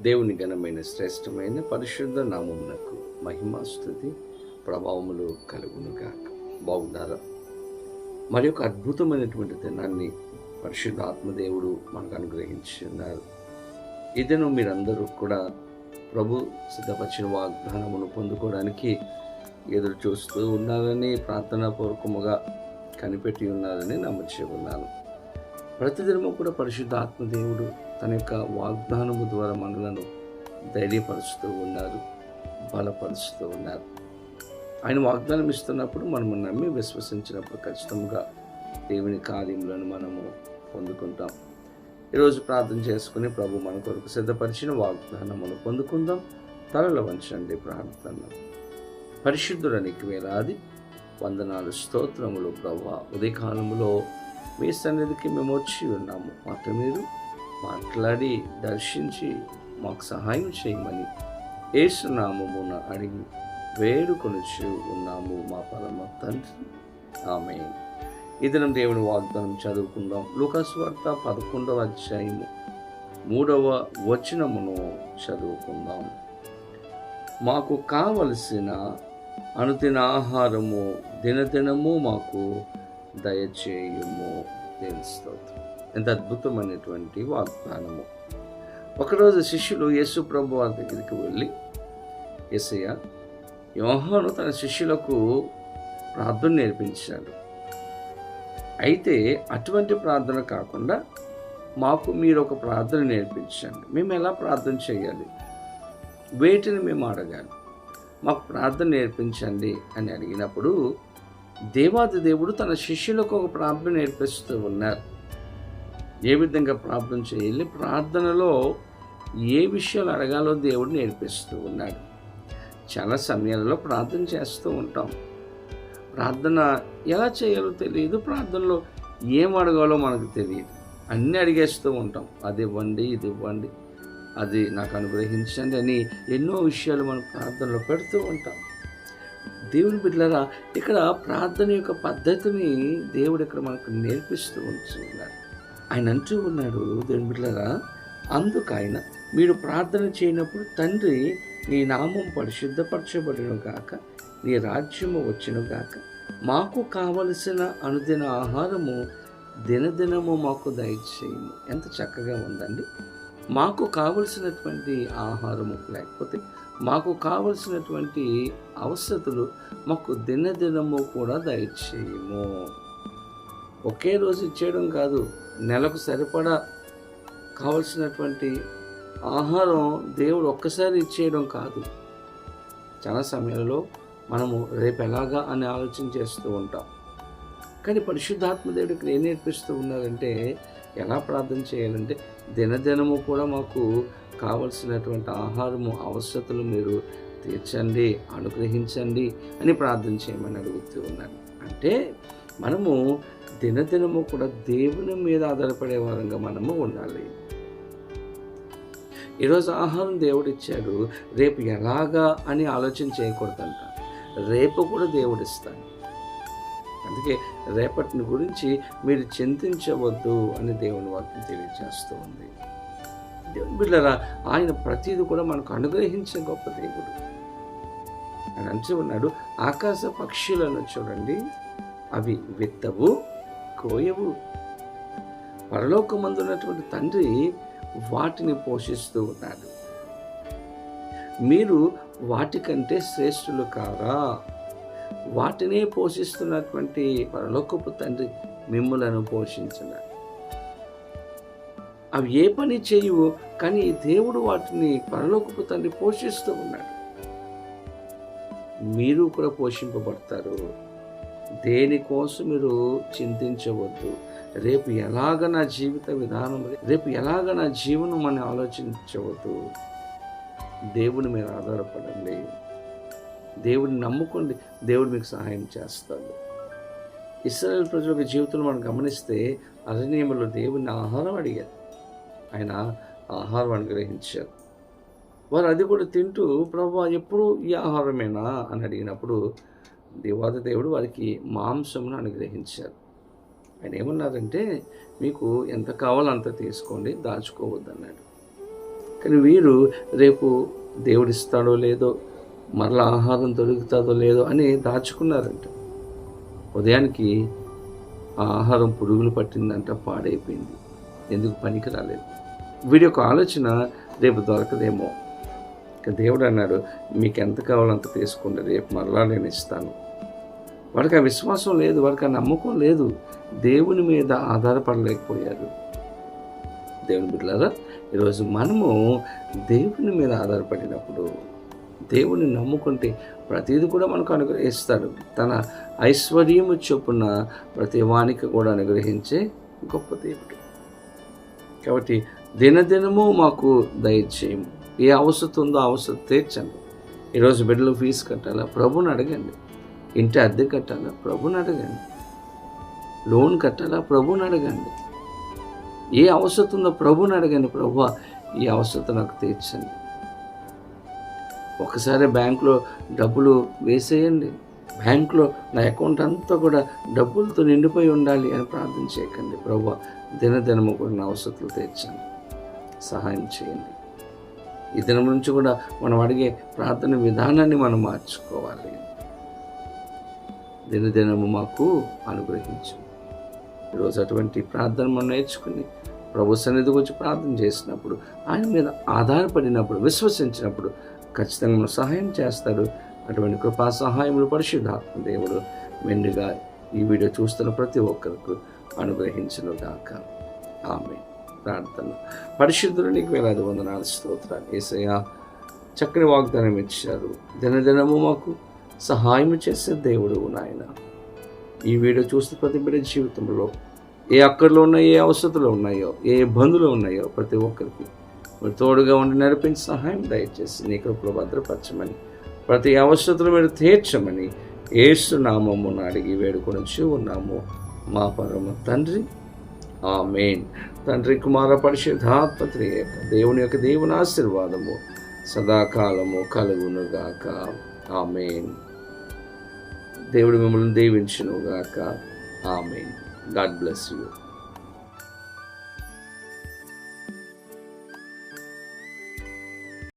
దేవుని ఘనమైన శ్రేష్టమైన పరిశుద్ధ నామమునకు మహిమాస్తుతి ప్రభావములు కలుగును గాక. బాగున్నారా? మరి ఒక అద్భుతమైనటువంటి దినాన్ని పరిశుద్ధ ఆత్మదేవుడు మనకు అనుగ్రహించి ఉన్నారు ఇదను మీరందరూ కూడా ప్రభు సిద్ధపరిచిన వాగ్దానమును పొందుకోవడానికి ఎదురు చూస్తూ ఉన్నారని ప్రార్థనాపూర్వకముగా కనిపెట్టి ఉన్నారని నమ్ముచి ఉన్నాను. ప్రతిదినము కూడా పరిశుద్ధ ఆత్మదేవుడు తన యొక్క వాగ్దానము ద్వారా మనలను ధైర్యపరుస్తూ ఉన్నారు బలపరుస్తూ ఉన్నారు. ఆయన వాగ్దానం ఇస్తున్నప్పుడు మనము నమ్మి విశ్వసించినప్పుడు ఖచ్చితంగా దేవుని కార్యములను మనము పొందుకుంటాం. ఈరోజు ప్రార్థన చేసుకుని ప్రభు మన కొరకు సిద్ధపరిచిన వాగ్దానమును పొందుకుందాం. తలలో వంచండి ప్రార్థన. పరిశుద్ధులనికి వేలాది వందనాలు స్తోత్రములు ప్రభు. ఉదయకాలములో మీ సన్నిధికి మేము వచ్చి ఉన్నాము. మాట మీరు మాట్లాడి దర్శించి మాకు సహాయం చేయమని ఏసునామమున అడిగి వేడుకొనిచి ఉన్నాము మా పరమ తండ్రి. ఆమె ఈ దేవుని వాగ్దానం చదువుకుందాం. లుకస్వార్త వార్త పదకొండవ అధ్యాయము మూడవ వచనమును చదువుకుందాం. మాకు కావలసిన అనుదిన ఆహారము దినదినము మాకు దయచేయము. తెలుస్తుంది ఎంత అద్భుతమైనటువంటి వాగ్దానము. ఒకరోజు శిష్యులు యేసు ప్రభు వారి దగ్గరికి వెళ్ళి యేసయ్య యోహాను తన శిష్యులకు ప్రార్థన నేర్పించాడు. అయితే అటువంటి ప్రార్థన కాకుండా మాకు మీరు ఒక ప్రార్థన నేర్పించండి. మేము ఎలా ప్రార్థన చేయాలి? వేటిని మేము అడగాలి? మాకు ప్రార్థన నేర్పించండి అని అడిగినప్పుడు దేవాది దేవుడు తన శిష్యులకు ఒక ప్రార్థన నేర్పిస్తూ ఉన్నారు. ఏ విధంగా ప్రార్థన చేయాలి? ప్రార్థనలో ఏ విషయాలు అడగాలో దేవుడు నేర్పిస్తూ ఉన్నాడు. చాలా సమయాలలో ప్రార్థన చేస్తూ ఉంటాం. ప్రార్థన ఎలా చేయాలో తెలియదు. ప్రార్థనలో ఏం అడగాలో మనకు తెలియదు. అన్నీ అడిగేస్తూ ఉంటాం. అది ఇవ్వండి ఇది ఇవ్వండి అది నాకు అనుగ్రహించండి అని ఎన్నో విషయాలు మనం ప్రార్థనలో పెడుతూ ఉంటాం. దేవుని బిడ్డలరా ఇక్కడ ప్రార్థన యొక్క పద్ధతిని దేవుడు ఇక్కడ మనకు నేర్పిస్తూ ఉంటున్నాడు. ఆయన అంటూ ఉన్నాడు దేవుని బిడ్డలారా అందుకు ఆయన మీరు ప్రార్థన చేయనప్పుడు తండ్రి నీ నామం పరిశుద్ధపరచబడిన గాక నీ రాజ్యము వచ్చును గాక. మాకు కావలసిన అనుదిన ఆహారము దినదినము మాకు దయచేయము. ఎంత చక్కగా ఉందండి. మాకు కావలసినటువంటి ఆహారము లేకపోతే మాకు కావలసినటువంటి అవసరతలు మాకు దినదినము కూడా దయచేయము. ఒకే రోజు ఇచ్చేయడం కాదు నెలకు సరిపడా కావలసినటువంటి ఆహారం దేవుడు ఒక్కసారి ఇచ్చేయడం కాదు. చాలా సమయంలో మనము రేపు ఎలాగా అని ఆలోచన చేస్తూ ఉంటాం. కానీ పరిశుద్ధాత్మ దేవుడు ఇక్కడ ఏం నేర్పిస్తూ ఉన్నారంటే ఎలా ప్రార్థన చేయాలంటే దినదినము కూడా మాకు కావలసినటువంటి ఆహారము అవసరతలు మీరు తీర్చండి అనుగ్రహించండి అని ప్రార్థన చేయమని అడుగుతూ ఉన్నారు. అంటే మనము దినదినము కూడా దేవుని మీద ఆధారపడే వారంగా మనము ఉండాలి. ఈరోజు ఆహారం దేవుడు ఇచ్చాడు రేపు ఎలాగా అని ఆలోచన చేయకూడదంట. రేపు కూడా దేవుడు ఇస్తాడు అందుకే రేపటిని గురించి మీరు చింతించవద్దు అని దేవుని వాక్యం తెలియజేస్తూ ఉంది. దేవుని బిడ్డరా ఆయన ప్రతిదీ కూడా మనకు అనుగ్రహించే గొప్ప దేవుడు. ఆయన అంటూ ఉన్నాడు ఆకాశ పక్షులను చూడండి అవి విత్తవు కోయవు పరలోకమందున్నటువంటి తండ్రి వాటిని పోషిస్తూ ఉన్నాడు. మీరు వాటికంటే శ్రేష్ఠులు కారా? వాటినే పోషిస్తున్నటువంటి పరలోకపు తండ్రి మిమ్ములను పోషించిన అవి ఏ పని చేయవు కానీ దేవుడు వాటిని పరలోకపు తండ్రి పోషిస్తూ ఉన్నాడు. మీరు కూడా పోషింపబడతారు. దేనికోసం మీరు చింతించవద్దు. రేపు ఎలాగ నా జీవిత విధానం రేపు ఎలాగ నా జీవనం అని ఆలోచించవద్దు. దేవుని మీద ఆధారపడండి. దేవుడిని నమ్ముకోండి. దేవుడు మీకు సహాయం చేస్తాడు. ఇస్రాయల్ ప్రజల యొక్క జీవితంలో మనం గమనిస్తే అరణ్యములో దేవుని ఆహారం అడిగారు. ఆయన ఆహారం అనుగ్రహించారు. వారు అది కూడా తింటూ ప్రభు ఎప్పుడు ఈ ఆహారమేనా? అని అడిగినప్పుడు దేవాద దేవుడు వారికి మాంసమును అనుగ్రహించారు. ఆయన ఏమన్నారంటే మీకు ఎంత కావాలో అంత తీసుకోండి దాచుకోవద్దు అన్నాడు కానీ వీరు రేపు దేవుడిస్తాడో లేదో మరలా ఆహారం దొరుకుతుందో లేదో అని దాచుకున్నారంట. ఉదయానికి ఆ ఆహారం పురుగులు పట్టిందంట పాడైపోయింది. ఎందుకు పనికి రాలేదు? వీడి యొక్క ఆలోచన రేపు దొరకదేమో. దేవుడు అన్నాడు మీకు ఎంత కావాలో అంత తీసుకోండి రేపు మరలా నేను ఇస్తాను. వాడికి ఆ విశ్వాసం లేదు వాడికి ఆ నమ్మకం లేదు. దేవుని మీద ఆధారపడలేకపోయారు దేవుని బిడ్డలారా ఈరోజు మనము దేవుని మీద ఆధారపడినప్పుడు దేవుని నమ్ముకుంటే ప్రతిదీ కూడా మనకు అనుగ్రహిస్తాడు. తన ఐశ్వర్యము చొప్పున ప్రతి వానికి కూడా అనుగ్రహించే గొప్ప దేవుడు. కాబట్టి దినదినము మాకు దయచేయము. ఏ అవసరం ఉందో అవసరం తీర్చండి. ఈరోజు బిడ్డలు ఫీజు కట్టాలా? ప్రభుని అడగండి. ఇంటి అద్దె కట్టాలా? ప్రభుని అడగండి. లోన్ కట్టాలా? ప్రభుని అడగండి. ఏ అవసరం ఉందో ప్రభుని అడగండి. ప్రభు ఈ అవసరం నాకు తీర్చండి. ఒకసారి బ్యాంకులో డబ్బులు వేసేయండి. బ్యాంకులో నా అకౌంట్ అంతా కూడా డబ్బులతో నిండిపోయి ఉండాలి అని ప్రార్థన చేయకండి. ప్రభు దినదినము కూడా నా అవసరాలు తీర్చండి. సహాయం చేయండి. ఈ దినం నుంచి కూడా మనం అడిగే ప్రార్థన విధానాన్ని మనం మార్చుకోవాలి. దినదినము మాకు అనుగ్రహించు. ఈరోజు అటువంటి ప్రార్థన మనం నేర్చుకుని ప్రభు సన్నిధి వచ్చి ప్రార్థన చేసినప్పుడు ఆయన మీద ఆధారపడినప్పుడు విశ్వసించినప్పుడు ఖచ్చితంగా మనం సహాయం చేస్తాడు అటువంటి కృపా సహాయములు పరిశుద్ధాత్మ దేవుడు మెండుగా ఈ వీడియో చూస్తున్న ప్రతి ఒక్కరికి అనుగ్రహించను గాక ఆమె ప్రార్థన. పరిశుద్ధులు నీకు వేలాది వందనాలు స్తోత్రాలు. ఏసయ్య చక్కని వాగ్దానం ఇచ్చారు. దినదినము మాకు సహాయం చేసే దేవుడు నాయన. ఈ వీడియో చూస్తే ప్రతి బిడ్డ జీవితంలో ఏ అక్కడలో ఉన్నాయో ఏ అవసరాలు ఉన్నాయో ఏ ఇబ్బందులు ఉన్నాయో ప్రతి ఒక్కరికి మీరు తోడుగా ఉండి నడిపించి సహాయం దయచేసి నీ కృపలో భద్రపరచమని ప్రతి అవసరతలు మీరు తీర్చమని ఏసునామమును అడిగి వేడుకొని ఉన్నాము. మా పరమ తండ్రి ఆ మెయిన్ తండ్రి కుమార పరిశుద్ధాత్మత్రి దేవుని యొక్క దేవుని ఆశీర్వాదము సదాకాలము కలుగునుగాక. ఆ మెయిన్ దేవుడు మిమ్మల్ని దీవించునుగాక. ఆ మెయిన్ గాడ్ బ్లెస్ యూ.